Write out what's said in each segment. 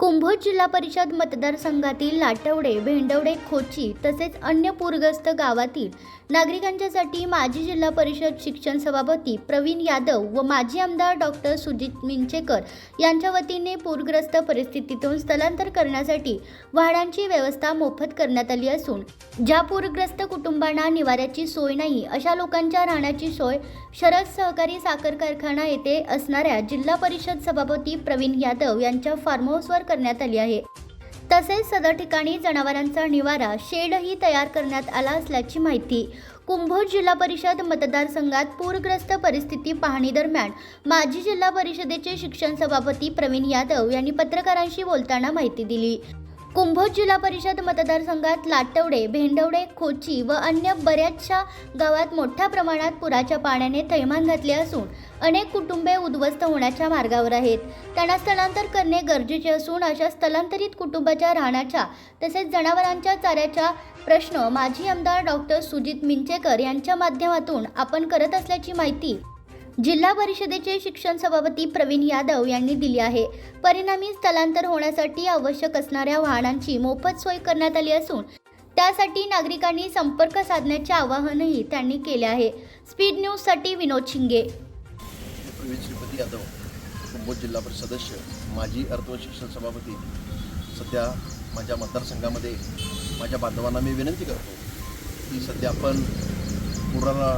कुंभोज जिल्हा परिषद मतदारसंघातील लाटवडे भेंडवडे खोची तसेच अन्य पूरग्रस्त गावातील नागरिकांच्यासाठी माजी जिल्हा परिषद शिक्षण सभापती प्रवीण यादव व माजी आमदार डॉक्टर सुजित मिंचेकर यांच्या वतीने पूरग्रस्त परिस्थितीतून स्थलांतर करण्यासाठी वाहनांची व्यवस्था मोफत करण्यात आली असून ज्या पूरग्रस्त कुटुंबांना निवाऱ्याची सोय नाही अशा लोकांच्या राहण्याची सोय शरद सहकारी साखर कारखाना येथे असणाऱ्या जिल्हा परिषद सभापती प्रवीण यादव यांच्या फार्म हाऊसवर करण्यात आली आहे. तसेच सदर ठिकाणी जनावरांचा निवारा शेडही तयार करण्यात आला असल्याची माहिती कुंभोज जिल्हा परिषद मतदारसंघात पूरग्रस्त परिस्थिती पाहणी दरम्यान माजी जिल्हा परिषदेचे शिक्षण सभापती प्रवीण यादव यांनी पत्रकारांशी बोलताना माहिती दिली. कुंभोज जिल्हा परिषद मतदारसंघात लाटवडे भेंडवडे खोची व अन्य बऱ्याचशा गावात मोठ्या प्रमाणात पुराच्या पाण्याने थैमान घातले असून अनेक कुटुंबे उद्ध्वस्त होण्याच्या मार्गावर आहेत. त्यांना स्थलांतर करणे गरजेचे असून अशा स्थलांतरित कुटुंबाच्या राहण्याच्या तसेच जनावरांच्या चाऱ्याचा प्रश्न माजी आमदार डॉक्टर सुजित मिंचेकर यांच्या माध्यमातून आपण करत असल्याची माहिती जिल्हा परिषदेचे शिक्षण सभापती प्रवीण यादव यांनी दिली आहे. परिणामी स्थलांतर होण्यासाठी आवश्यक असणाऱ्या वाहनांची मोफत सोय करण्यात आली असून त्यासाठी नागरिकांनी संपर्क साधण्याचे आवाहनही त्यांनी केले आहे. स्पीड न्यूजसाठी विनोद शिंगे. प्रवीण श्रीपती यादव कुंभोज जिल्हा परिषद सदस्य माजी अर्थ व शिक्षण सभापती सध्या माझ्या मतदारसंघामध्ये माझ्या बांधवांना मी विनंती करतो की सध्या आपण पुराला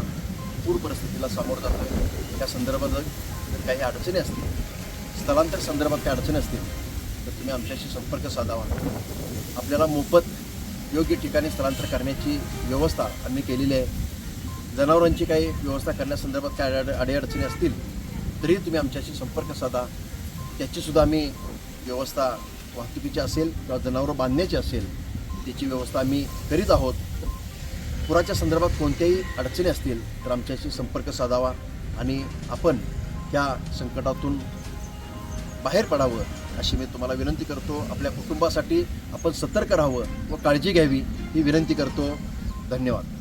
पूर परिस्थितीला सामोरं जातो आहे. त्या संदर्भात जर काही अडचणी असतील स्थलांतर संदर्भात काही अडचणी असतील तर तुम्ही आमच्याशी संपर्क साधावा. आपल्याला मोफत योग्य ठिकाणी स्थलांतर करण्याची व्यवस्था आम्ही केलेली आहे. जनावरांची काही व्यवस्था करण्यासंदर्भात काय अड अडीअडचणी असतील तरी तुम्ही आमच्याशी संपर्क साधा. त्याचीसुद्धा आम्ही व्यवस्था वाहतुकीची असेल किंवा जनावरं बांधण्याची असेल त्याची व्यवस्था आम्ही करीत आहोत. पुराच्या संदर्भात कोणत्याही अडचणी असतील तर आमच्याशी संपर्क साधावा आणि आपण या संकटातून बाहेर पडावं अशी मी तुम्हाला विनंती करतो. आपल्या कुटुंबासाठी आपण सतर्क राहावं व काळजी घ्यावी ही विनंती करतो. धन्यवाद.